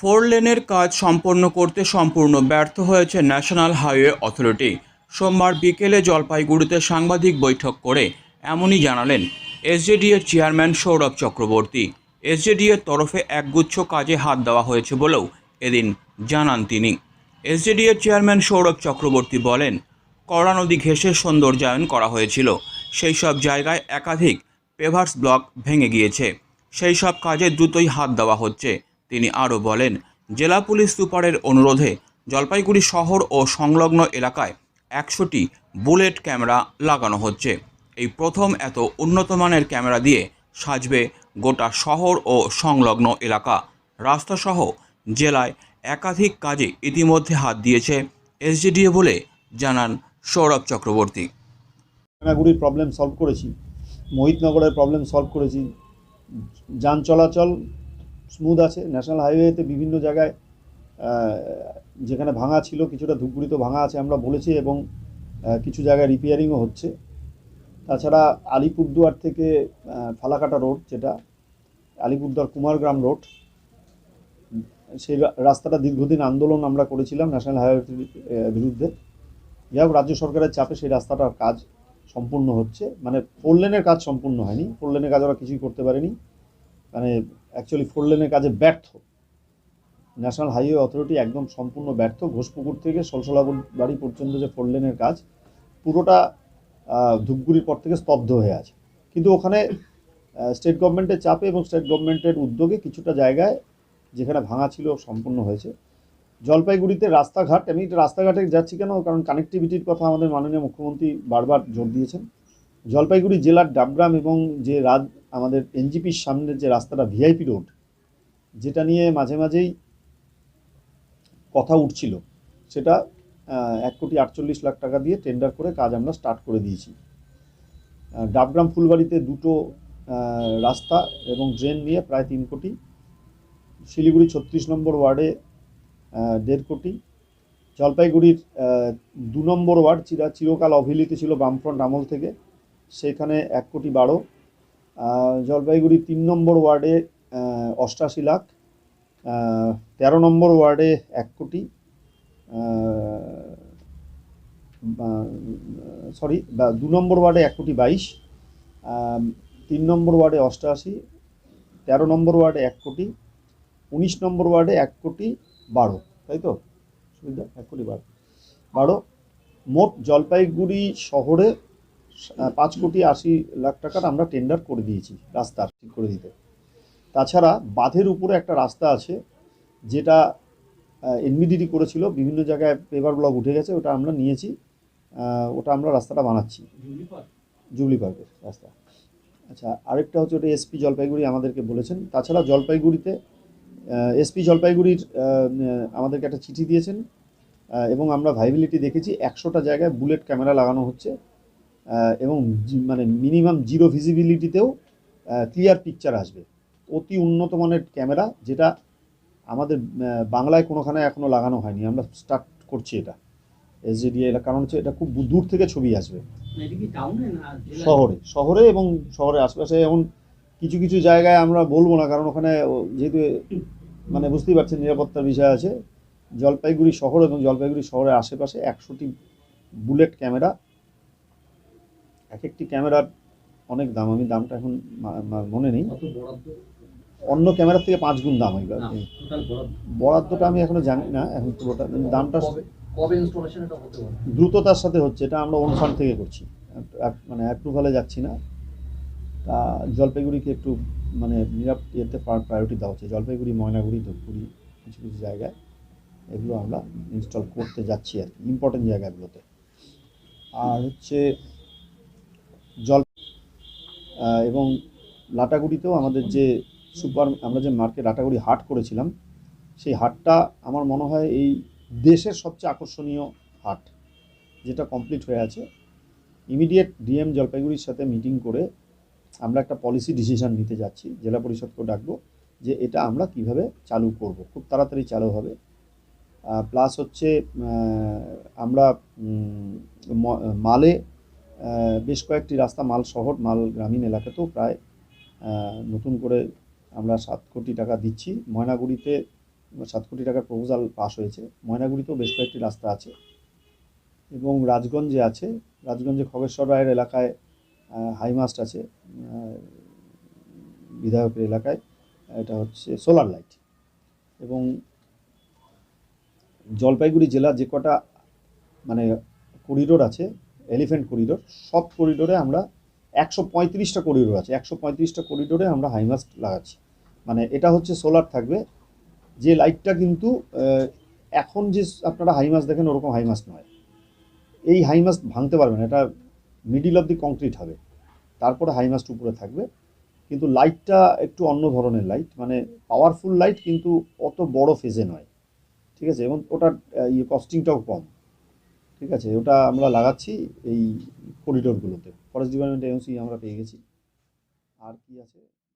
Four লেনের কাজ সম্পন্ন করতে সম্পূর্ণ ব্যর্থ হয়েছে ন্যাশনাল হাইওয়ে অথরিটি। সোমবার বিকেলে জলপাইগুড়িতে সাংবাদিক বৈঠক করে এমনই জানালেন এসজেডিএর চেয়ারম্যান সৌরভ চক্রবর্তী। এসজেডিএর তরফে একগুচ্ছ কাজে হাত দেওয়া হয়েছে বলেও এদিন জানান তিনি। এসজেডিএর চেয়ারম্যান সৌরভ চক্রবর্তী বলেন, কড়া নদী ঘেঁষে সৌন্দর্যায়ন করা হয়েছিল। সেই সব জায়গায় একাধিক পেভার্স ব্লক ভেঙে গিয়েছে। সেই সব কাজে দ্রুতই হাত দেওয়া হচ্ছে। তিনি আরও বলেন, জেলা পুলিশ সুপারের অনুরোধে জলপাইগুড়ি শহর ও সংলগ্ন এলাকায় একশোটি বুলেট ক্যামেরা লাগানো হচ্ছে। এই প্রথম এত উন্নত মানের ক্যামেরা দিয়ে সাজবে গোটা শহর ও সংলগ্ন এলাকা। রাস্তাসহ জেলায় একাধিক কাজে ইতিমধ্যে হাত দিয়েছে এসডিডিএ বলে জানান সৌরভ চক্রবর্তী। রানাগুড়ির প্রবলেম সলভ করেছি, মোহিতনগরের প্রবলেম সলভ করেছি, যান চলাচল স্মুথ আছে। ন্যাশনাল হাইওয়েতে বিভিন্ন জায়গায় যেখানে ভাঙা ছিল, কিছুটা ধূপগুড়িতে ভাঙা আছে আমরা বলেছি এবং কিছু জায়গায় রিপেয়ারিংও হচ্ছে। তাছাড়া আলিপুরদুয়ার থেকে ফালাকাটা রোড যেটা, আলিপুরদুয়ার কুমারগ্রাম রোড, সেই রাস্তাটা দীর্ঘদিন আন্দোলন আমরা করেছিলাম ন্যাশনাল হাইওয়ের বিরুদ্ধে। যাই হোক, রাজ্য সরকারের চাপে সেই রাস্তাটার কাজ সম্পূর্ণ হচ্ছে। মানে ফোর লেনের কাজ সম্পূর্ণ হয়নি। ফোর লেনের কাজ ওরা কিছুই করতে পারেনি। মানে অ্যাকচুয়ালি ফোর লেনের কাজে ব্যর্থ। ন্যাশনাল হাইওয়ে অথরিটি একদম সম্পূর্ণ ব্যর্থ। ঘোষপুকুর থেকে সলসলা বাড়ি পর্যন্ত যে ফোর লেনের কাজ, পুরোটা ধূপগুড়ির পর থেকে স্তব্ধ হয়ে আছে। কিন্তু ওখানে স্টেট গভর্নমেন্টের চাপে এবং স্টেট গভর্নমেন্টের উদ্যোগে কিছুটা জায়গায় যেখানে ভাঙা ছিল, সম্পূর্ণ হয়েছে। জলপাইগুড়িতে রাস্তাঘাট, আমি রাস্তাঘাটে যাচ্ছি কেন? কারণ কানেক্টিভিটির কথা আমাদের মাননীয় মুখ্যমন্ত্রী বারবার জোর দিয়েছেন। জলপাইগুড়ি জেলার ডাবগ্রাম এবং যে রাজ আমাদের এনজিপির সামনের যে রাস্তাটা ভিআইপি রোড, যেটা নিয়ে মাঝে মাঝেই কথা উঠছিল, সেটা এক কোটি আটচল্লিশ লাখ টাকা দিয়ে টেন্ডার করে কাজ আমরা স্টার্ট করে দিয়েছি। ডাবগ্রাম ফুলবাড়িতে দুটো রাস্তা এবং ড্রেন নিয়ে প্রায় তিন কোটি, শিলিগুড়ি ছত্রিশ নম্বর ওয়ার্ডে দেড় কোটি, জলপাইগুড়ির দু নম্বর ওয়ার্ড চিরা, চিরকাল অবহেলিত ছিল বামফ্রন্ট আমল থেকে, সেখানে এক কোটি বারো জলপাইগুড়ি তিন নম্বর ওয়ার্ডে অষ্টাশি লাখ তেরো নম্বর ওয়ার্ডে এক কোটি সরি দু নম্বর ওয়ার্ডে এক কোটি বাইশ তিন নম্বর ওয়ার্ডে অষ্টআশি তেরো নম্বর ওয়ার্ডে এক কোটি, উনিশ নম্বর ওয়ার্ডে এক কোটি বারো, তাই তো? সুবিধা? এক কোটি বারো। বারো, মোট জলপাইগুড়ি শহরে পাঁচ কোটি আশি লাখ টাকার আমরা টেন্ডার করে দিয়েছি রাস্তা ঠিক করে দিতে। তাছাড়া বাঁধের উপরে একটা রাস্তা আছে যেটা এনবিডিডি করেছিল বিভিন্ন জায়গায় পেপার ব্লক উঠে গেছে ওটা আমরা নিয়েছি ওটা আমরা রাস্তাটা বানাচ্ছি। জুবলি পার্কের রাস্তা। আচ্ছা আরেকটা হচ্ছে ওটা এসপি জলপাইগুড়ি আমাদেরকে বলেছেন। তাছাড়া জলপাইগুড়িতে এসপি জলপাইগুড়ির আমাদেরকে একটা চিঠি দিয়েছেন এবং আমরা ভাইবিলিটি দেখেছি একশোটা জায়গায় বুলেট ক্যামেরা লাগানো হচ্ছে। এবং মানে মিনিমাম জিরো ভিজিবিলিটিতেও ক্লিয়ার পিকচার আসবে। অতি উন্নত মানের ক্যামেরা যেটা আমাদের বাংলায় কোনোখানে এখনও লাগানো হয়নি। আমরা স্টার্ট করছি এটা। এসজিডিএ কারণ হচ্ছে এটা খুব দূর থেকে ছবি আসবে। এটা কি টাউনে না জেলায়? শহরে শহরে এবং শহরের আশপাশে এমন কিছু কিছু জায়গায় আমরা বলব না কারণ ওখানে যেহেতু মানে বুঝতেই পারছেন নিরাপত্তার বিষয় আছে। জলপাইগুড়ি শহর এবং জলপাইগুড়ি শহরের আশেপাশে একশোটি বুলেট ক্যামেরা এক একটি ক্যামেরার অনেক দাম। আমি দামটা এখন মনে নেই। অন্য ক্যামেরার থেকে পাঁচ গুণ দাম এগুলো বরাদ্দটা আমি এখনও জানি না এখন পুরোটা দামটা দ্রুততার সাথে হচ্ছে এটা আমরা ফান্ড থেকে করছি। মানে অ্যাপ্রুভালে যাচ্ছি না। তা জলপাইগুড়িকে একটু মানে নিরাপ ইয়েতে প্রায়োরিটি দেওয়া হচ্ছে। জলপাইগুড়ি ময়নাগুড়ি ধূপগুড়ি কিছু কিছু জায়গায় এগুলো আমরা ইনস্টল করতে যাচ্ছি আর কি ইম্পর্টেন্ট জায়গাগুলোতে। আর হচ্ছে জল এবং লাটাগুড়িতেও আমাদের যে সুপার, আমরা যে মার্কেট লাটাগুড়ি হাট করেছিলাম, সেই হাটটা আমার মনে হয় এই দেশের সবচেয়ে আকর্ষণীয় হাট, যেটা কমপ্লিট হয়ে আছে। ইমিডিয়েট ডিএম জলপাইগুড়ির সাথে মিটিং করে আমরা একটা পলিসি ডিসিশন নিতে যাচ্ছি, জেলা পরিষদকেও ডাকবো যে এটা আমরা কীভাবে চালু করব, খুব তাড়াতাড়ি চালু হবে। প্লাস হচ্ছে আমরা মালে বেশ কয়েকটি রাস্তা, মাল শহর, মাল গ্রামীণ এলাকাতেও প্রায় নতুন করে আমরা সাত কোটি টাকা দিচ্ছি। ময়নাগুড়িতে সাত কোটি টাকার প্রপোজাল পাস হয়েছে। ময়নাগুড়িতেও বেশ কয়েকটি রাস্তা আছে। এবং রাজগঞ্জে আছে। রাজগঞ্জে খগেশ্বর রায়ের এলাকায় হাইমাস্ট আছে বিধায়কের এলাকায়। এটা হচ্ছে সোলার লাইট এবং জলপাইগুড়ি জেলা যে কটা মানে করিডোর আছে এলিফ্যান্ট করিডোর সব করিডোরে আমরা একশো পঁয়ত্রিশটা করিডোর আছে। একশো পঁয়ত্রিশটা করিডোরে আমরা হাইমাস্ট লাগাচ্ছি। মানে এটা হচ্ছে সোলার থাকবে। যে লাইটটা কিন্তু এখন যে আপনারা হাইমাস্ট দেখেন, ওরকম হাইমাস্ট নয়। এই হাইমাস্ট ভাঙতে পারবেন এটা মিডিল অফ দি কংক্রিট হবে। তারপরে হাইমাস্ট উপরে থাকবে। কিন্তু লাইটটা একটু অন্য ধরনের লাইট মানে পাওয়ারফুল লাইট কিন্তু অত বড় ফেজে নয়। ঠিক আছে? এবং ওটার ইয়ে কস্টিংটাও কম। ঠিক আছে? ওটা আমরা লাগাচ্ছি এই করিডোরগুলোতে ফরেস্ট ডিপার্টমেন্ট এমসি আমরা পেয়ে গেছি। আর কি আছে?